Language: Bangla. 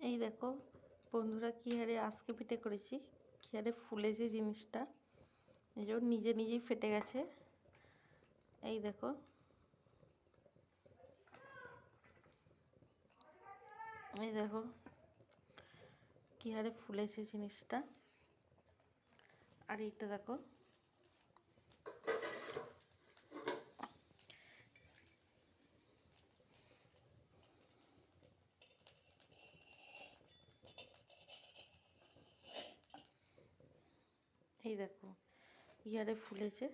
এই দেখো, বন্ধুরা কী হারে আজকে পিঠে করেছি, কী হারে ফুলেছে জিনিসটা, এই যে নিজে নিজেই ফেটে গেছে। এই দেখো। এই দেখো, কী হারে ফুলেছে জিনিসটা। আর এইটা দেখো। এই দেখো ইয়ারে ফুলেছে।